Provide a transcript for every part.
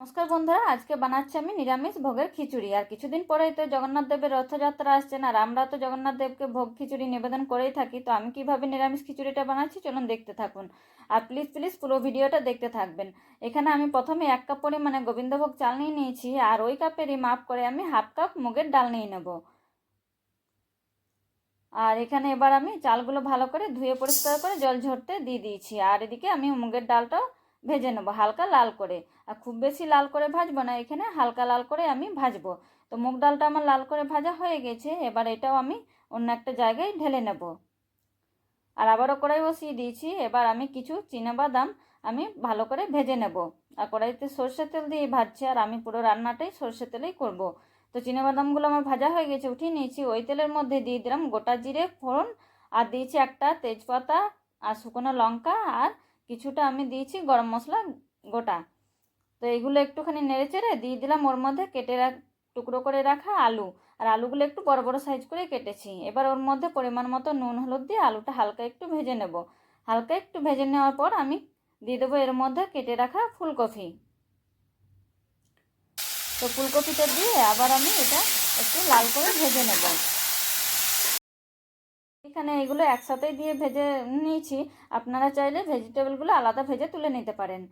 নমস্কার বন্ধুরা, আজকে বানাচ্ছি আমি নিরামিষ ভোগের খিচুড়ি। আর কিছুদিন পরেই তো জগন্নাথ দেবের রথযাত্রা আসছেন আর আমরা তো জগন্নাথ দেবকে ভোগ খিচুড়ি নিবেদন করেই থাকি, তো আমি কীভাবে নিরামিষ খিচুড়িটা বানাচ্ছি চলুন দেখতে থাকুন। আর প্লিজ প্লিজ পুরো ভিডিওটা দেখতে থাকবেন। এখানে আমি প্রথমে এক কাপ পরিমাণে গোবিন্দভোগ চাল নিয়ে নিয়েছি, আর ওই কাপেরই মাপ করে আমি হাফ কাপ মুগের ডাল নিয়ে নেব। আর এখানে এবার আমি চালগুলো ভালো করে ধুয়ে পরিষ্কার করে জল ঝরতে দিয়ে দিয়েছি, আর এদিকে আমি মুগের ডালটাও ভেজে নেব, হালকা লাল করে। আর খুব বেশি লাল করে ভাজবো না, এখানে হালকা লাল করে আমি ভাজবো। তো মুগ ডালটা আমার লাল করে ভাজা হয়ে গেছে, এবার এটাও আমি অন্য একটা জায়গায় ঢেলে নেব। আর আবারও কড়াই বসিয়ে দিয়েছি, এবার আমি কিছু বাদাম আমি ভালো করে ভেজে নেব। আর কড়াইতে সর্ষে তেল দিয়ে ভাজছি, আর আমি পুরো রান্নাটাই সর্ষের তেলেই করব। তো বাদামগুলো আমার ভাজা হয়ে গেছে, উঠিয়ে নিয়েছি, ওই তেলের মধ্যে দিয়ে দিলাম গোটা জিরে, ফোড়ন, আর দিয়েছি একটা তেজপাতা আর শুকনো লঙ্কা, আর কিছুটা আমি দিয়েছি, গরম মশলা গোটা। তো এগুলো একটুখানি নেড়ে চেড়ে দিয়ে দিলাম ওর মধ্যে, কেটে রাখ, টুকরো করে রাখা আলু। আর আলুগুলো একটু বড় বড় সাইজ করে কেটেছি। এবার ওর মধ্যে পরিমাণ মতো নুন, হলুদ দিয়ে আলুটা হালকা একটু ভেজে নেব। হালকা একটু ভেজে নেওয়ার পর আমি দিয়ে দেবো এর মধ্যে কেটে রাখা ফুলকপি। তো ফুলকপিটা দিয়ে আবার আমি এটা একটু লাল করে ভেজে নেব। এখানে এগুলো একসাথেই দিয়ে ভেজে নিয়েছি। আপনারা চাইলে ভেজিটেবলগুলো আলাদা ভেজে তুলে নিতে পারেন।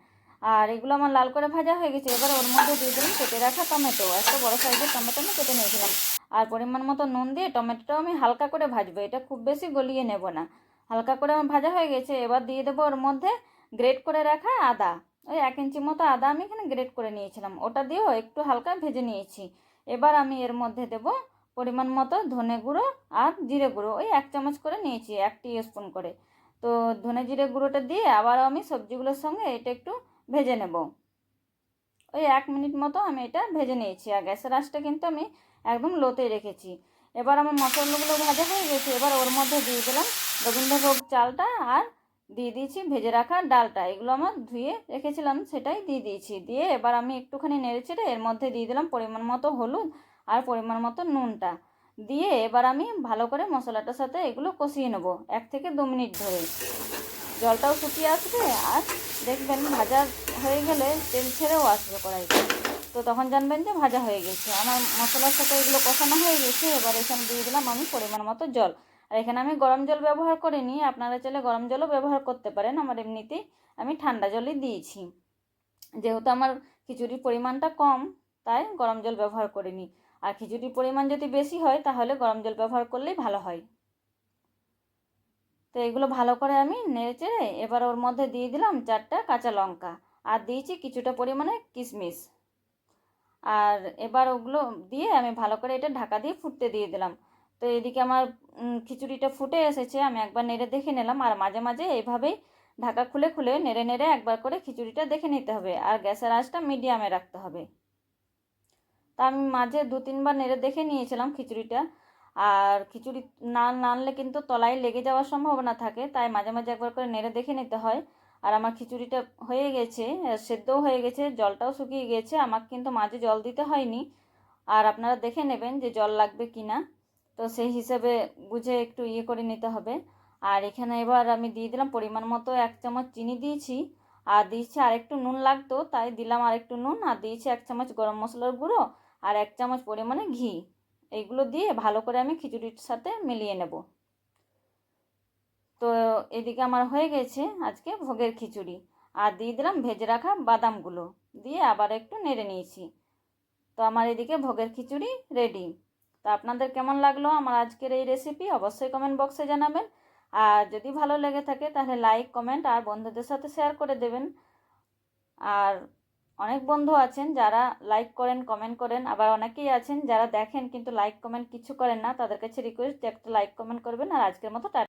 আর এগুলো আমার লাল করে ভাজা হয়ে গেছে। এবার ওর মধ্যে দিয়ে দিলাম কেটে রাখা টমেটো। একটা বড় সাইজের টমেটো আমি কেটে নিয়েছিলাম। আর পরিমাণ মতো নুন দিয়ে টমেটোটাও আমি হালকা করে ভাজবো। এটা খুব বেশি গলিয়ে নেব না। হালকা করে আমার ভাজা হয়ে গেছে। এবার দিয়ে দেবো ওর মধ্যে গ্রেট করে রাখা আদা। ওই এক ইঞ্চি মতো আদা আমি এখানে গ্রেট করে নিয়েছিলাম। ওটা দিয়েও একটু হালকা ভেজে নিয়েছি। এবার আমি এর মধ্যে দেবো পরিমাণ মতো ধনে গুঁড়ো আর জিরে গুঁড়ো, ওই এক চামচ করে নিয়েছি, এক টি স্পুন করে। তো ধনে জিরে গুঁড়োটা দিয়ে আবারও আমি সবজিগুলোর সঙ্গে এটা একটু ভেজে নেব। ওই এক মিনিট মতো আমি এটা ভেজে নিয়েছি, আর গ্যাসের আঁচটা কিন্তু আমি একদম লোতেই রেখেছি। এবার আমার মশলাগুলো ভাজা হয়ে গেছে, এবার ওর মধ্যে দিয়ে দিলাম গোবিন্দভোগ চালটা আর দিয়ে দিয়েছি ভেজে রাখা ডালটা। এগুলো আমার ধুয়ে রেখেছিলাম, সেটাই দিয়ে দিয়েছি। দিয়ে এবার আমি একটুখানি নেড়ে চেড়ে এর মধ্যে দিয়ে দিলাম পরিমাণ মতো হলুদ আর পরিমাণ মতো নুনটা। দিয়ে এবার আমি ভালো করে মশলাটার সাথে এগুলো কষিয়ে নেব এক থেকে দু মিনিট ধরে। জলটাও শুকিয়ে আসবে আর দেখবেন ভাজা হয়ে গেলে তেল ছেড়েও আসবে কড়াইতে। তো তখন জানবেন যে ভাজা হয়ে গেছে। আমার মশলার সাথে এগুলো কষানো হয়ে গেছে, এবার এখানে দিয়ে দিলাম আমি পরিমাণ মতো জল। আর এখানে আমি গরম জল ব্যবহার করিনি, আপনারা চাইলে গরম জলও ব্যবহার করতে পারেন, আমার এমনিতেই আমি ঠান্ডা জলই দিয়েছি। যেহেতু আমার খিচুড়ির পরিমাণটা কম, তাই গরম জল ব্যবহার করিনি। আর খিচুড়ির পরিমাণ যদি বেশি হয়, তাহলে গরম জল ব্যবহার করলেই ভালো হয়। তো এগুলো ভালো করে আমি নেড়ে চেড়ে এবার ওর মধ্যে দিয়ে দিলাম চারটা কাঁচা লঙ্কা আর দিয়েছি কিছুটা পরিমাণে কিশমিশ। আর এবার ওগুলো দিয়ে আমি ভালো করে এটা ঢাকা দিয়ে ফুটতে দিয়ে দিলাম। তো এদিকে আমার খিচুড়িটা ফুটে এসেছে, আমি একবার নেড়ে দেখে নিলাম। আর মাঝে মাঝে এইভাবেই ঢাকা খুলে খুলে নেড়ে নেড়ে একবার করে খিচুড়িটা দেখে নিতে হবে। আর গ্যাসের আঁচটা মিডিয়ামে রাখতে হবে। তা আমি মাঝে দু তিনবার নেড়ে দেখে নিয়েছিলাম খিচুড়িটা। আর খিচুড়ি না নানলে কিন্তু তলায় লেগে যাওয়ার সম্ভাবনা থাকে, তাই মাঝে মাঝে একবার করে নেড়ে দেখে নিতে হয়। আর আমার খিচুড়িটা হয়ে গেছে সেদ্ধও হয়ে গেছে, জলটাও শুকিয়ে গেছে, আমাকে কিন্তু মাঝে জল দিতে হয়নি। আর আপনারা দেখে নেবেন যে জল লাগবে কি না। তো সেই হিসেবে বুঝে একটু ইয়ে করে নিতে হবে। আর এখানে এবার আমি দিয়ে দিলাম পরিমাণ মতো এক চামচ চিনি দিয়েছি। আর দিয়েছি আরেকটু নুন লাগতো, তাই দিলাম আরেকটু নুন। আর দিয়েছি এক চামচ গরম মশলার গুঁড়ো। আর এক চামচ পরিমাণে ঘি। এইগুলো দিয়ে ভালো করে আমি খিচুড়ির সাথে মিলিয়ে নেব। তো এদিকে আমার হয়ে গেছে আজকে ভোগের খিচুড়ি। আর দিয়ে দিলাম ভেজে রাখা বাদামগুলো। দিয়ে আবার একটু নেড়ে নিয়েছি। তো আমার এদিকে ভোগের খিচুড়ি রেডি তো আপনাদের কেমন লাগল আমার আজকের এই রেসিপি অবশ্যই কমেন্ট বক্সে জানাবেন। আর যদি ভালো লেগে থাকে তাহলে লাইক কমেন্ট আর বন্ধুদের সাথে শেয়ার করে দেবেন। আর অনেক বন্ধু আছেন যারা লাইক করেন কমেন্ট করেন, আবার অনেকেই আছেন যারা দেখেন কিন্তু লাইক কমেন্ট কিছু করেন না, তাদের কাছে রিকোয়েস্ট যে একটা লাইক কমেন্ট করবেন আর আজকের মতো